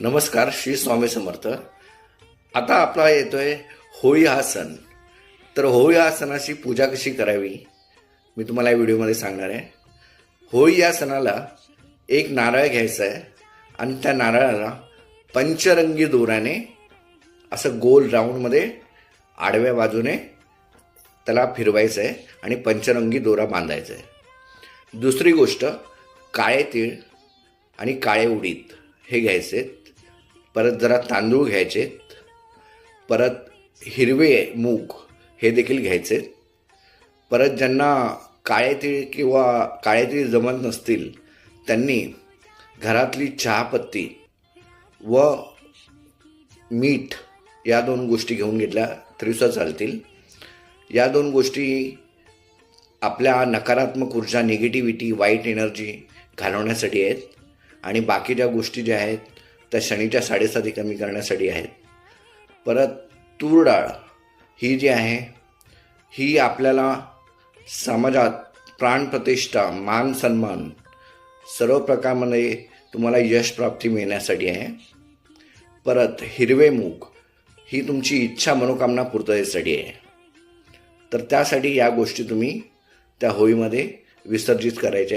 नमस्कार श्री स्वामी समर्थ. आता आपला येतोय होळी हा सण. तर होळी हा सणाची पूजा कशी करावी? मी तुम्हाला या व्हिडिओमध्ये सांगणार आहे. होळी या सणाला एक नारळ घ्यायचा आहे आणि त्या नारळाला पंचरंगी दोऱ्याने असं गोल राऊंडमध्ये आडव्या बाजूने त्याला फिरवायचं आहे आणि पंचरंगी दोरा बांधायचा आहे. दुसरी गोष्ट काळे तीळ आणि काळे उडीद हे घ्यायचेत परत जरा तांदूळ घ्यायचे परत हिरवे मूग हे देखील घ्यायचे. परत ज्यांना काळे तीळ किंवा काळे तीळ जमत नसतील त्यांनी घरातली चहापत्ती व मीठ या दोन गोष्टी घेऊन घेतल्या तरीसुद्धा चालतील. या दोन गोष्टी आपल्या नकारात्मक ऊर्जा निगेटिव्हिटी वाईट एनर्जी घालवण्यासाठी आहेत. आणि बाकी ज्या गोष्टी ज्या आहेत त्या शनीच्या साडेसाती कमी करण्यासाठी आहेत. परत तूर डाळ ही जी आहे ही आपल्याला समाजात प्राणप्रतिष्ठा मान सन्मान सर्व प्रकारमध्ये तुम्हाला यश प्राप्ती मिळण्यासाठी आहे. परत हिरवे मूग ही तुमची इच्छा मनोकामना पूर्ततेसाठी आहे. तर त्यासाठी या गोष्टी तुम्ही त्या होळीमध्ये विसर्जित करायच्या आहेत.